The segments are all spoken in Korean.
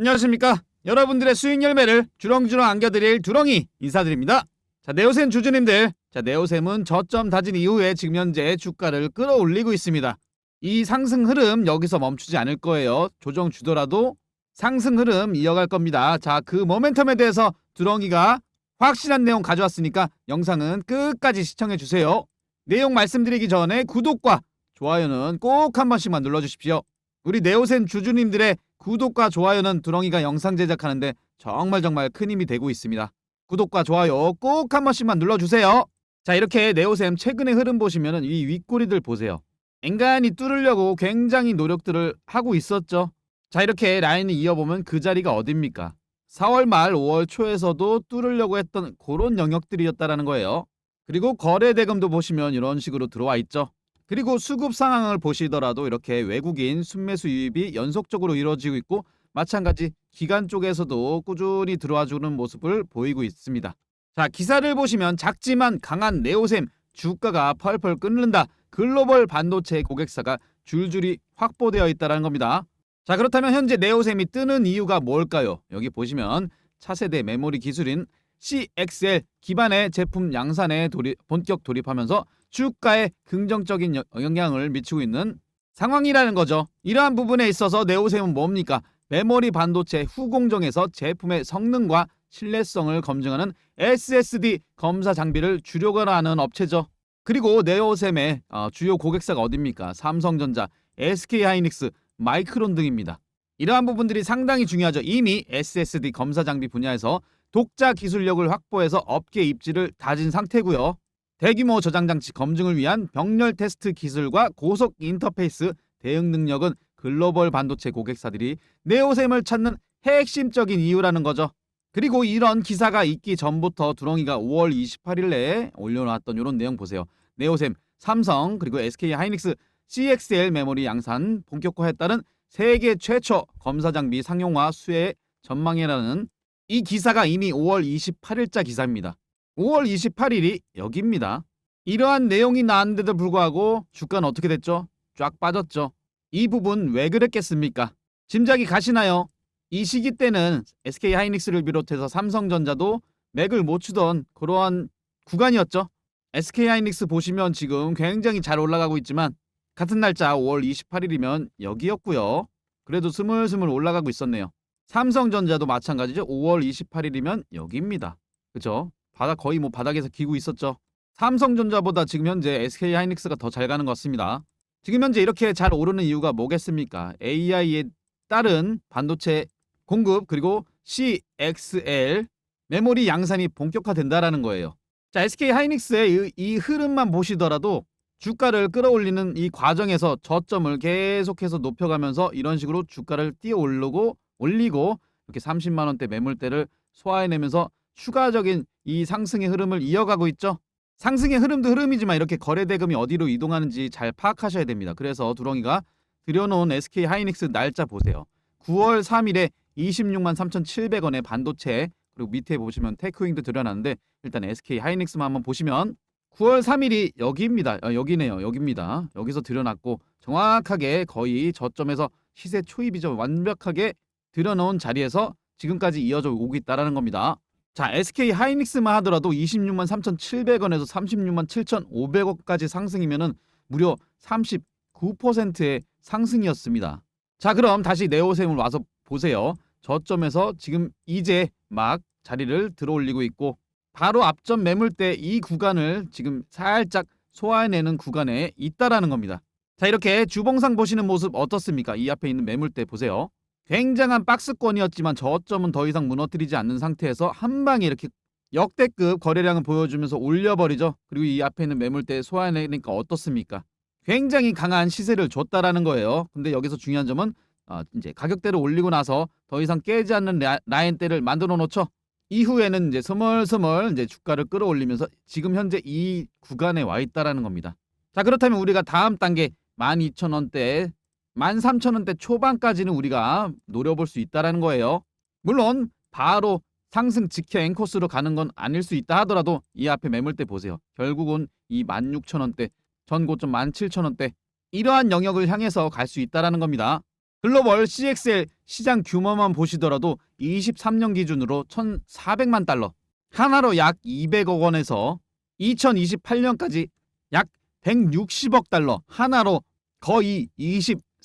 안녕하십니까. 여러분들의 수익 열매를 주렁주렁 안겨드릴 두렁이 인사드립니다. 자, 네오셈 주주님들. 자, 네오셈은 저점 다진 이후에 지금 현재 주가를 끌어올리고 있습니다. 이 상승 흐름 여기서 멈추지 않을 거예요. 조정 주더라도 상승 흐름 이어갈 겁니다. 자, 그 모멘텀에 대해서 두렁이가 확실한 내용 가져왔으니까 영상은 끝까지 시청해 주세요. 내용 말씀드리기 전에 구독과 좋아요는 꼭 한 번씩만 눌러 주십시오. 우리 네오센 주주님들의 구독과 좋아요는 두렁이가 영상 제작하는데 정말 정말 큰 힘이 되고 있습니다. 구독과 좋아요 꼭 한 번씩만 눌러주세요. 자 이렇게 네오셈 최근의 흐름 보시면은 이 윗꼬리들 보세요. 앵간히 뚫으려고 굉장히 노력들을 하고 있었죠. 자 이렇게 라인을 이어보면 그 자리가 어딥니까? 4월 말 5월 초에서도 뚫으려고 했던 그런 영역들이었다라는 거예요. 그리고 거래 대금도 보시면 이런 식으로 들어와 있죠. 그리고 수급 상황을 보시더라도 이렇게 외국인 순매수 유입이 연속적으로 이루어지고 있고 마찬가지 기관 쪽에서도 꾸준히 들어와 주는 모습을 보이고 있습니다. 자, 기사를 보시면 작지만 강한 네오셈 주가가 펄펄 끓는다. 글로벌 반도체 고객사가 줄줄이 확보되어 있다는 겁니다. 자, 그렇다면 현재 네오셈이 뜨는 이유가 뭘까요? 여기 보시면 차세대 메모리 기술인 CXL 기반의 제품 양산에 돌입, 본격 돌입하면서 주가에 긍정적인 여- 영향을 미치고 있는 상황이라는 거죠. 이러한 부분에 있어서 네오셈은 뭡니까? 메모리 반도체 후공정에서 제품의 성능과 신뢰성을 검증하는 SSD 검사 장비를 주력으로 하는 업체죠. 그리고 네오셈의 어, 주요 고객사가 어딥니까? 삼성전자, SK하이닉스, 마이크론 등입니다. 이러한 부분들이 상당히 중요하죠. 이미 SSD 검사 장비 분야에서 독자 기술력을 확보해서 업계 입지를 다진 상태고요. 대규모 저장 장치 검증을 위한 병렬 테스트 기술과 고속 인터페이스 대응 능력은 글로벌 반도체 고객사들이 네오셈을 찾는 핵심적인 이유라는 거죠. 그리고 이런 기사가 있기 전부터 두렁이가 5월 28일에 올려놨던 이런 내용 보세요. 네오셈, 삼성 그리고 SK 하이닉스 CXL 메모리 양산 본격화에 따른 세계 최초 검사 장비 상용화 수혜 전망이라는 이 기사가 이미 5월 28일자 기사입니다. 5월 28일이 여기입니다. 이러한 내용이 나왔는데도 불구하고 주가는 어떻게 됐죠? 쫙 빠졌죠. 이 부분 왜 그랬겠습니까? 짐작이 가시나요? 이 시기 때는 SK 하이닉스를 비롯해서 삼성전자도 맥을 못 추던 그러한 구간이었죠. SK 하이닉스 보시면 지금 굉장히 잘 올라가고 있지만 같은 날짜 5월 28일이면 여기였고요. 그래도 스물스물 올라가고 있었네요. 삼성전자도 마찬가지죠. 5월 28일이면 여기입니다. 그죠? 바닥 거의 뭐 바닥에서 기고 있었죠. 삼성전자보다 지금 현재 SK 하이닉스가 더 잘 가는 것 같습니다. 지금 현재 이렇게 잘 오르는 이유가 뭐겠습니까? AI에 따른 반도체 공급 그리고 CXL 메모리 양산이 본격화된다라는 거예요. 자, SK 하이닉스의 이, 이 흐름만 보시더라도 주가를 끌어올리는 이 과정에서 저점을 계속해서 높여가면서 이런 식으로 주가를 띄어 오르고 올리고 이렇게 30만 원대 매물대를 소화해내면서 추가적인 이 상승의 흐름을 이어가고 있죠. 상승의 흐름도 흐름이지만 이렇게 거래 대금이 어디로 이동하는지 잘 파악하셔야 됩니다. 그래서 두렁이가 들여놓은 SK 하이닉스 날짜 보세요. 9월 3일에 26만 3,700원의 반도체 그리고 밑에 보시면 테크윙도 들여놨는데 일단 SK 하이닉스만 한번 보시면 9월 3일이 여기입니다. 아, 여기네요. 여기입니다. 여기서 들여놨고 정확하게 거의 저점에서 시세 초입이죠. 완벽하게 들여놓은 자리에서 지금까지 이어져 오고 있다라는 겁니다. 자, SK 하이닉스만 하더라도 26만 3,700원에서 36만 7,500원까지 상승이면은 무려 39%의 상승이었습니다. 자, 그럼 다시 네오셈을 와서 보세요. 저점에서 지금 이제 막 자리를 들어올리고 있고 바로 앞전 매물대 이 구간을 지금 살짝 소화해내는 구간에 있다라는 겁니다. 자, 이렇게 주봉상 보시는 모습 어떻습니까? 이 앞에 있는 매물대 보세요. 굉장한 박스권이었지만 저점은 더 이상 무너뜨리지 않는 상태에서 한 방에 이렇게 역대급 거래량을 보여주면서 올려버리죠. 그리고 이 앞에 있는 매물대 소화해내니까 어떻습니까? 굉장히 강한 시세를 줬다라는 거예요. 근데 여기서 중요한 점은 어, 이제 가격대를 올리고 나서 더 이상 깨지 않는 라, 라인대를 만들어 놓죠. 이후에는 이제 스멀스멀 이제 주가를 끌어올리면서 지금 현재 이 구간에 와 있다라는 겁니다. 자 그렇다면 우리가 다음 단계 12,000원대 13,000원대 초반까지는 우리가 노려볼 수 있다라는 거예요. 물론 바로 상승 직행 앵코스로 가는 건 아닐 수 있다 하더라도 이 앞에 매물대 보세요. 결국은 이 16,000원대 전 고점 17,000원대 이러한 영역을 향해서 갈 수 있다라는 겁니다. 글로벌 CXL 시장 규모만 보시더라도 23년 기준으로 1,400만 달러, 하나로 약 200억 원에서 2028년까지 약 160억 달러, 하나로 거의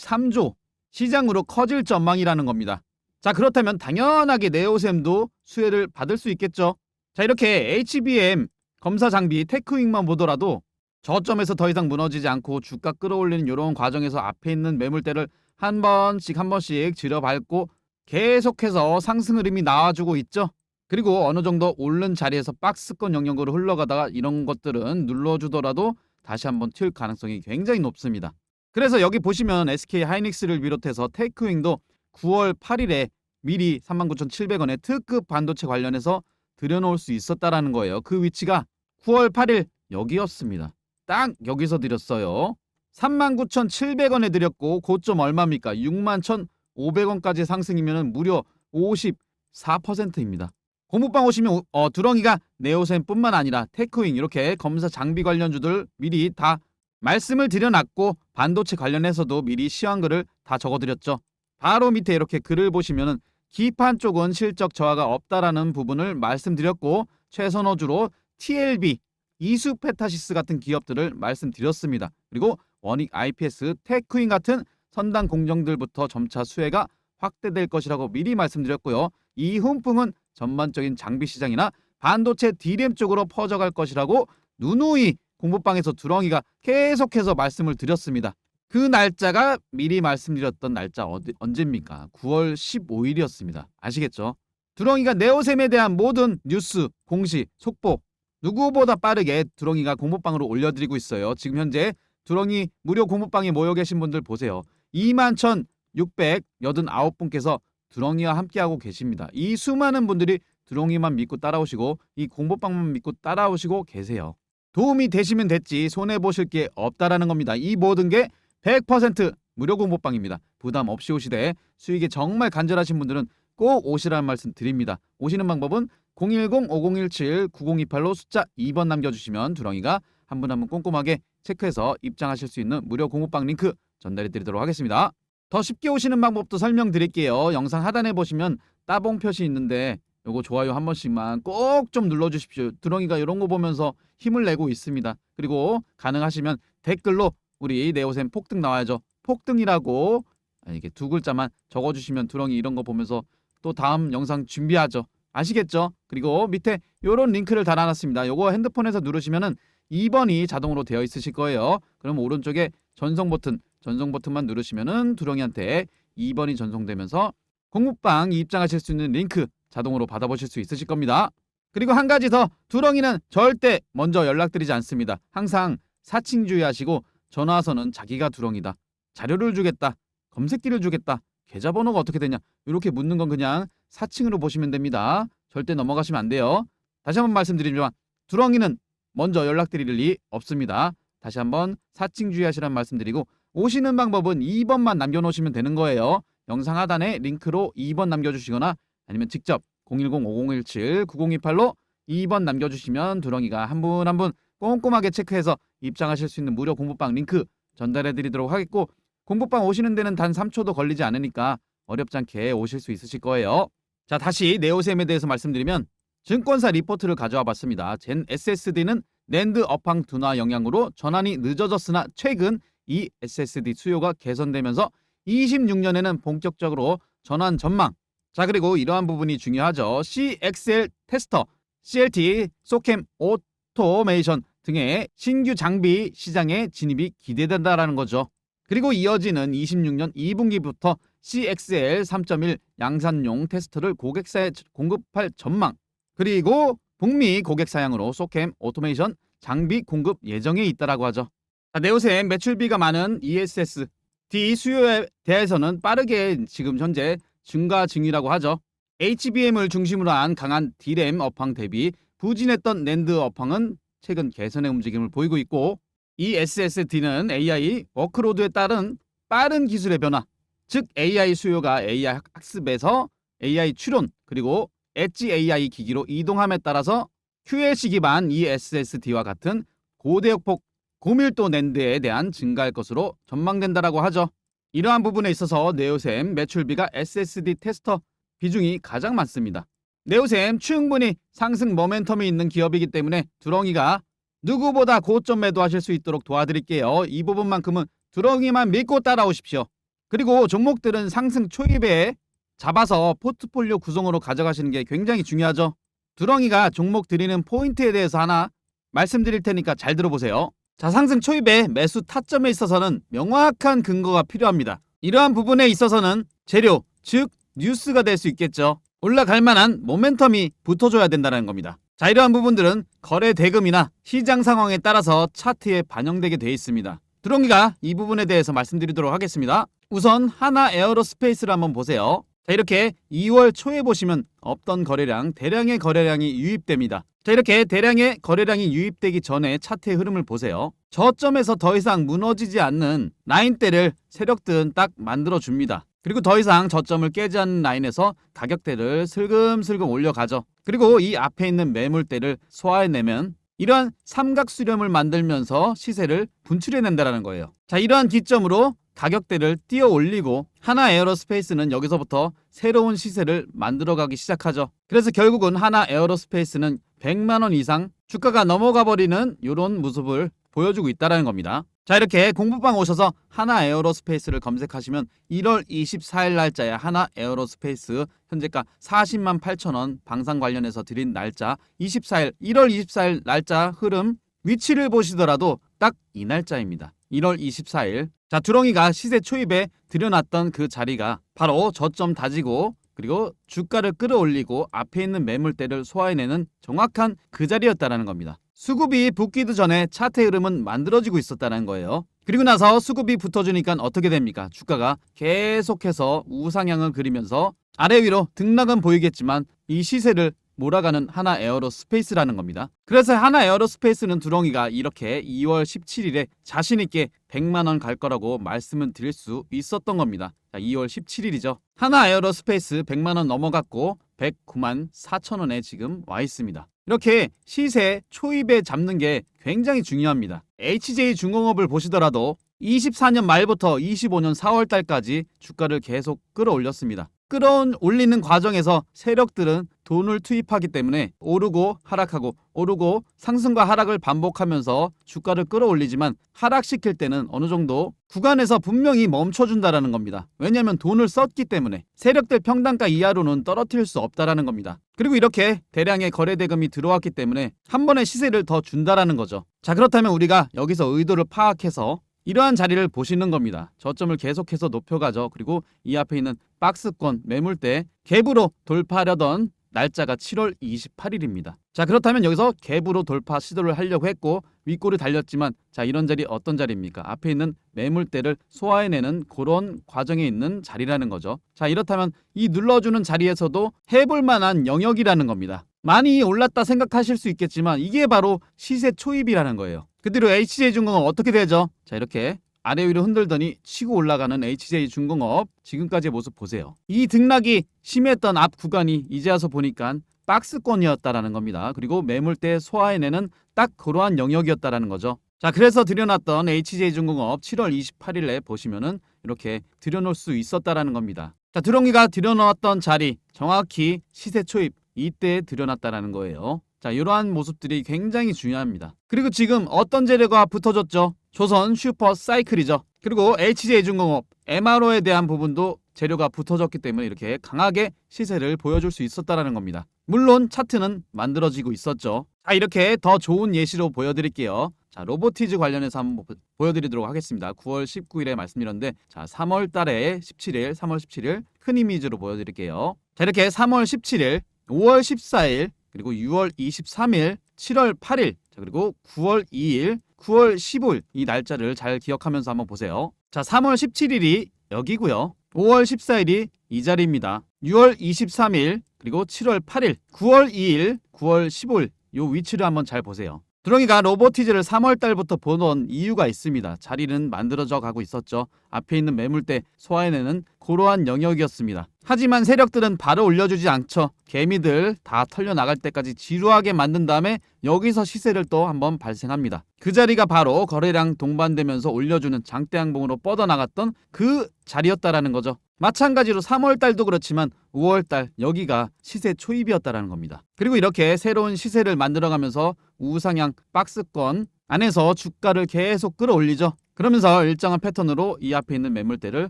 23조 시장으로 커질 전망이라는 겁니다. 자, 그렇다면 당연하게 네오셈도 수혜를 받을 수 있겠죠. 자, 이렇게 HBM 검사 장비 테크윙만 보더라도 저점에서 더 이상 무너지지 않고 주가 끌어올리는 이런 과정에서 앞에 있는 매물대를 한 번씩 한 번씩 지려밟고 계속해서 상승 흐름이 나와주고 있죠. 그리고 어느 정도 오른 자리에서 박스권 영역으로 흘러가다가 이런 것들은 눌러주더라도 다시 한번 튈 가능성이 굉장히 높습니다. 그래서 여기 보시면 SK 하이닉스를 비롯해서 테이크윙도 9월 8일에 미리 39,700원에 특급 반도체 관련해서 들여놓을 수 있었다라는 거예요. 그 위치가 9월 8일 여기였습니다. 딱 여기서 드렸어요. 39,700원에 드렸고 고점 얼마입니까? 61,500원까지 상승이면 무려 54%입니다. 고무방 오시면 어, 두렁이가 네오셈뿐만 아니라 테크윙 이렇게 검사 장비 관련주들 미리 다 말씀을 드려놨고 반도체 관련해서도 미리 시황글을 다 적어드렸죠. 바로 밑에 이렇게 글을 보시면은 기판 쪽은 실적 저하가 없다라는 부분을 말씀드렸고 최선호주로 TLB, 이수 페타시스 같은 기업들을 말씀드렸습니다. 그리고 원익 IPS, 테크인 같은 선당 공정들부터 점차 수혜가 확대될 것이라고 미리 말씀드렸고요. 이 훈풍은 전반적인 장비 시장이나 반도체 D램 쪽으로 퍼져갈 것이라고 누누이 공부방에서 두렁이가 계속해서 말씀을 드렸습니다. 그 날짜가 미리 말씀드렸던 날짜 어디, 언제입니까? 9월 15일이었습니다. 아시겠죠? 두렁이가 네오셈에 대한 모든 뉴스, 공시, 속보 누구보다 빠르게 두렁이가 공부방으로 올려드리고 있어요. 지금 현재 두렁이 무료 공부방에 모여 계신 분들 보세요. 21,689분께서 두렁이와 함께하고 계십니다. 이 수많은 분들이 두렁이만 믿고 따라오시고 이 공부방만 믿고 따라오시고 계세요. 도움이 되시면 됐지 손해 보실 게 없다라는 겁니다. 이 모든 게 100% 무료 공부방입니다. 부담 없이 오시되 수익에 정말 간절하신 분들은 꼭 오시라는 말씀 드립니다. 오시는 방법은 010-5017-9028로 숫자 2번 남겨주시면 두렁이가 한 분 한 분 꼼꼼하게 체크해서 입장하실 수 있는 무료 공부방 링크 전달해 드리도록 하겠습니다. 더 쉽게 오시는 방법도 설명드릴게요. 영상 하단에 보시면 따봉 표시 있는데 요거 좋아요 한 번씩만 꼭 좀 눌러주십시오. 두렁이가 이런 거 보면서 힘을 내고 있습니다. 그리고 가능하시면 댓글로 우리 네오셈 폭등 나와야죠. 폭등이라고 이게 두 글자만 적어주시면 두렁이 이런 거 보면서 또 다음 영상 준비하죠. 아시겠죠? 그리고 밑에 요런 링크를 달아놨습니다. 요거 핸드폰에서 누르시면은 2번이 자동으로 되어 있으실 거예요. 그럼 오른쪽에 전송 버튼, 전송 버튼만 누르시면은 두렁이한테 2번이 전송되면서 공부방 입장하실 수 있는 링크 자동으로 받아보실 수 있으실 겁니다. 그리고 한 가지 더 두렁이는 절대 먼저 연락드리지 않습니다. 항상 사칭 주의하시고 전화 와서는 자기가 두렁이다. 자료를 주겠다. 검색기를 주겠다. 계좌번호가 어떻게 되냐. 이렇게 묻는 건 그냥 사칭으로 보시면 됩니다. 절대 넘어가시면 안 돼요. 다시 한번 말씀드리지만 두렁이는 먼저 연락드릴 리 없습니다. 다시 한번 사칭 주의하시라는 말씀드리고 오시는 방법은 2번만 남겨놓으시면 되는 거예요. 영상 하단에 링크로 2번 남겨주시거나 아니면 직접 010-5017-9028로 2번 남겨주시면 두렁이가 한 분 한 분 꼼꼼하게 체크해서 입장하실 수 있는 무료 공부방 링크 전달해 드리도록 하겠고 공부방 오시는 데는 단 3초도 걸리지 않으니까 어렵지 않게 오실 수 있으실 거예요. 자 다시 네오셈에 대해서 말씀드리면 증권사 리포트를 가져와 봤습니다. 젠 SSD는 낸드 업황 둔화 영향으로 전환이 늦어졌으나 최근 이 SSD 수요가 개선되면서 26년에는 본격적으로 전환 전망. 자 그리고 이러한 부분이 중요하죠. CXL 테스터, CLT, 소캠 오토메이션 등의 신규 장비 시장에 진입이 기대된다라는 거죠. 그리고 이어지는 26년 2분기부터 CXL 3.1 양산용 테스터를 고객사에 공급할 전망. 그리고 북미 고객 사양으로 소캠 오토메이션 장비 공급 예정에 있다라고 하죠. 자, 네오셈 매출비가 많은 ESS D 수요에 대해서는 빠르게 지금 현재 증가 중이라고 하죠. HBM을 중심으로 한 강한 D램 업황 대비 부진했던 낸드 업황은 최근 개선의 움직임을 보이고 있고 이 SSD는 AI 워크로드에 따른 빠른 기술의 변화, 즉 AI 수요가 AI 학습에서 AI 추론 그리고 엣지 AI 기기로 이동함에 따라서 QLC 기반 이 SSD와 같은 고대역폭 고밀도 낸드에 대한 증가할 것으로 전망된다라고 하죠. 이러한 부분에 있어서 네오셈 매출비가 SSD 테스터 비중이 가장 많습니다. 네오셈 충분히 상승 모멘텀이 있는 기업이기 때문에 두렁이가 누구보다 고점 매도하실 수 있도록 도와드릴게요. 이 부분만큼은 두렁이만 믿고 따라오십시오. 그리고 종목들은 상승 초입에 잡아서 포트폴리오 구성으로 가져가시는 게 굉장히 중요하죠. 두렁이가 종목 드리는 포인트에 대해서 하나 말씀드릴 테니까 잘 들어보세요. 자, 상승 초입에 매수 타점에 있어서는 명확한 근거가 필요합니다. 이러한 부분에 있어서는 재료, 즉 뉴스가 될 수 있겠죠. 올라갈 만한 모멘텀이 붙어줘야 된다는 겁니다. 자, 이러한 부분들은 거래 대금이나 시장 상황에 따라서 차트에 반영되게 되어 있습니다. 두렁이가 이 부분에 대해서 말씀드리도록 하겠습니다. 우선 하나 에어로스페이스를 한번 보세요. 자, 이렇게 2월 초에 보시면 없던 거래량, 대량의 거래량이 유입됩니다. 자, 이렇게 대량의 거래량이 유입되기 전에 차트의 흐름을 보세요. 저점에서 더 이상 무너지지 않는 라인대를 세력들은 딱 만들어 줍니다. 그리고 더 이상 저점을 깨지 않는 라인에서 가격대를 슬금슬금 올려가죠. 그리고 이 앞에 있는 매물대를 소화해내면 이러한 삼각 수렴을 만들면서 시세를 분출해낸다라는 거예요. 자, 이러한 기점으로 가격대를 띄어 올리고 하나 에어로스페이스는 여기서부터 새로운 시세를 만들어가기 시작하죠. 그래서 결국은 하나 에어로스페이스는 100만 원 이상 주가가 넘어가 버리는 이런 모습을 보여주고 있다는 겁니다. 자 이렇게 공부방 오셔서 하나 에어로스페이스를 검색하시면 1월 24일 날짜에 하나 에어로스페이스 현재가 40만 8천 원 방산 관련해서 드린 날짜 24일 1월 24일 날짜 흐름 위치를 보시더라도 딱 이 날짜입니다. 1월 24일 자 두렁이가 시세 초입에 들여놨던 그 자리가 바로 저점 다지고 그리고 주가를 끌어올리고 앞에 있는 매물대를 소화해내는 정확한 그 자리였다라는 겁니다. 수급이 붙기도 전에 차트 흐름은 만들어지고 있었다는 거예요. 그리고 나서 수급이 붙어주니까 어떻게 됩니까? 주가가 계속해서 우상향을 그리면서 아래 위로 등락은 보이겠지만 이 시세를 몰아가는 하나 에어로스페이스라는 겁니다. 그래서 하나 에어로스페이스는 두렁이가 이렇게 2월 17일에 자신있게 100만원 갈 거라고 말씀을 드릴 수 있었던 겁니다. 자, 2월 17일이죠. 하나 에어로스페이스 100만원 넘어갔고 109만 4천원에 지금 와 있습니다. 이렇게 시세 초입에 잡는 게 굉장히 중요합니다. HJ 중공업을 보시더라도 24년 말부터 25년 4월 달까지 주가를 계속 끌어올렸습니다. 끌어올리는 과정에서 세력들은 돈을 투입하기 때문에 오르고 하락하고 오르고 상승과 하락을 반복하면서 주가를 끌어올리지만 하락시킬 때는 어느 정도 구간에서 분명히 멈춰준다라는 겁니다. 왜냐하면 돈을 썼기 때문에 세력들 평단가 이하로는 떨어뜨릴 수 없다라는 겁니다. 그리고 이렇게 대량의 거래 대금이 들어왔기 때문에 한 번에 시세를 더 준다라는 거죠. 자 그렇다면 우리가 여기서 의도를 파악해서 이러한 자리를 보시는 겁니다. 저점을 계속해서 높여가죠. 그리고 이 앞에 있는 박스권 매물대 갭으로 돌파하려던 날짜가 7월 28일입니다. 자 그렇다면 여기서 갭으로 돌파 시도를 하려고 했고 윗골이 달렸지만 자 이런 자리 어떤 자리입니까? 앞에 있는 매물대를 소화해내는 그런 과정에 있는 자리라는 거죠. 자 이렇다면 이 눌러주는 자리에서도 해볼 만한 영역이라는 겁니다. 많이 올랐다 생각하실 수 있겠지만 이게 바로 시세 초입이라는 거예요. 그대로 HJ중공업 어떻게 되죠? 자 이렇게 아래 위로 흔들더니 치고 올라가는 HJ중공업 지금까지의 모습 보세요. 이 등락이 심했던 앞 구간이 이제 와서 보니까 박스권이었다라는 겁니다. 그리고 매물대 소화해내는 딱 그러한 영역이었다라는 거죠. 자 그래서 들여놨던 HJ중공업 7월 28일에 보시면은 이렇게 들여놓을 수 있었다라는 겁니다. 자 드렁이가 들여놓았던 자리 정확히 시세 초입 이때 들여놨다라는 거예요. 자, 이러한 모습들이 굉장히 중요합니다. 그리고 지금 어떤 재료가 붙어졌죠? 조선 슈퍼 사이클이죠. 그리고 HJ중공업, MRO에 대한 부분도 재료가 붙어졌기 때문에 이렇게 강하게 시세를 보여줄 수 있었다라는 겁니다. 물론 차트는 만들어지고 있었죠. 자, 이렇게 더 좋은 예시로 보여드릴게요. 자, 로보티즈 관련해서 한번 보- 보여드리도록 하겠습니다. 9월 19일에 말씀드렸는데, 자, 3월 달에 17일, 3월 17일 큰 이미지로 보여드릴게요. 자, 이렇게 3월 17일, 5월 14일, 그리고 6월 23일, 7월 8일, 자, 그리고 9월 2일, 9월 15일 이 날짜를 잘 기억하면서 한번 보세요. 자, 3월 17일이 여기고요. 5월 14일이 이 자리입니다. 6월 23일, 그리고 7월 8일, 9월 2일, 9월 15일 요 위치를 한번 잘 보세요. 두렁이가 로보티즈를 3월달부터 보던 이유가 있습니다. 자리는 만들어져 가고 있었죠. 앞에 있는 매물대 소화해내는 고러한 영역이었습니다. 하지만 세력들은 바로 올려주지 않죠. 개미들 다 털려 나갈 때까지 지루하게 만든 다음에 여기서 시세를 또 한번 발생합니다. 그 자리가 바로 거래량 동반되면서 올려주는 장대양봉으로 뻗어나갔던 그 자리였다라는 거죠. 마찬가지로 3월달도 그렇지만 5월달 여기가 시세 초입이었다라는 겁니다. 그리고 이렇게 새로운 시세를 만들어가면서 우상향 박스권 안에서 주가를 계속 끌어올리죠. 그러면서 일정한 패턴으로 이 앞에 있는 매물대를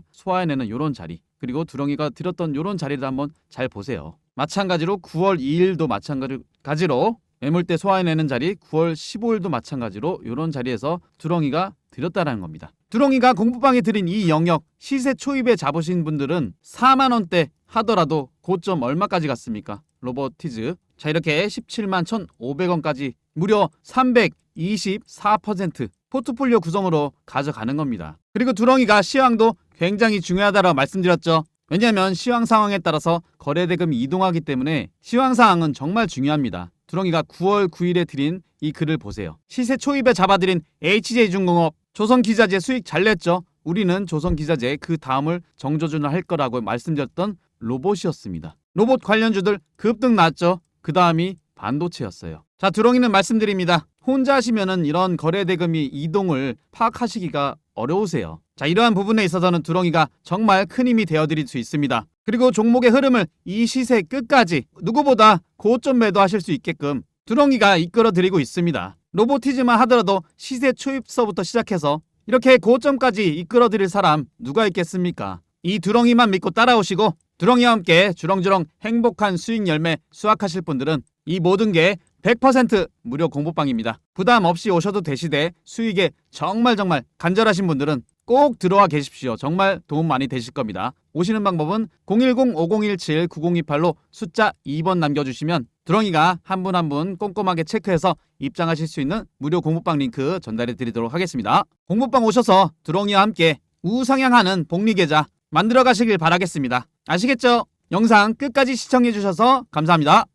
소화해내는 이런 자리 그리고 두렁이가 들었던 이런 자리를 한번 잘 보세요. 마찬가지로 9월 2일도 마찬가지로 매물대 소화해내는 자리 9월 15일도 마찬가지로 이런 자리에서 두렁이가 들였다라는 겁니다. 두렁이가 공부방에 들인 이 영역 시세 초입에 잡으신 분들은 4만 원대 하더라도 고점 얼마까지 갔습니까? 로버티즈 자 이렇게 17만 1,500원까지 무려 324% 포트폴리오 구성으로 가져가는 겁니다. 그리고 두렁이가 시황도 굉장히 중요하다고 말씀드렸죠. 왜냐하면 시황 상황에 따라서 거래 대금이 이동하기 때문에 시황 상황은 정말 중요합니다. 두렁이가 9월 9일에 드린 이 글을 보세요. 시세 초입에 잡아드린 HJ중공업 조선기자재 수익 잘 냈죠. 우리는 조선기자재 그 다음을 정조준을 할 거라고 말씀드렸던 로봇이었습니다. 로봇 관련주들 급등 났죠. 그 다음이 반도체였어요. 자, 두렁이는 말씀드립니다. 혼자 하시면은 이런 거래 대금이 이동을 파악하시기가 어려우세요. 자, 이러한 부분에 있어서는 두렁이가 정말 큰 힘이 되어드릴 수 있습니다. 그리고 종목의 흐름을 이 시세 끝까지 누구보다 고점 매도하실 수 있게끔 두렁이가 이끌어드리고 있습니다. 로보티즈만 하더라도 시세 초입서부터 시작해서 이렇게 고점까지 이끌어드릴 사람 누가 있겠습니까? 이 두렁이만 믿고 따라오시고 두렁이와 함께 주렁주렁 행복한 수익 열매 수확하실 분들은 이 모든 게 100% 무료 공부방입니다. 부담 없이 오셔도 되시되 수익에 정말 정말 간절하신 분들은 꼭 들어와 계십시오. 정말 도움 많이 되실 겁니다. 오시는 방법은 010-5017-9028로 숫자 2번 남겨주시면 두렁이가 한 분 한 분 꼼꼼하게 체크해서 입장하실 수 있는 무료 공부방 링크 전달해 드리도록 하겠습니다. 공부방 오셔서 두렁이와 함께 우상향하는 복리계좌 만들어 가시길 바라겠습니다. 아시겠죠? 영상 끝까지 시청해 주셔서 감사합니다.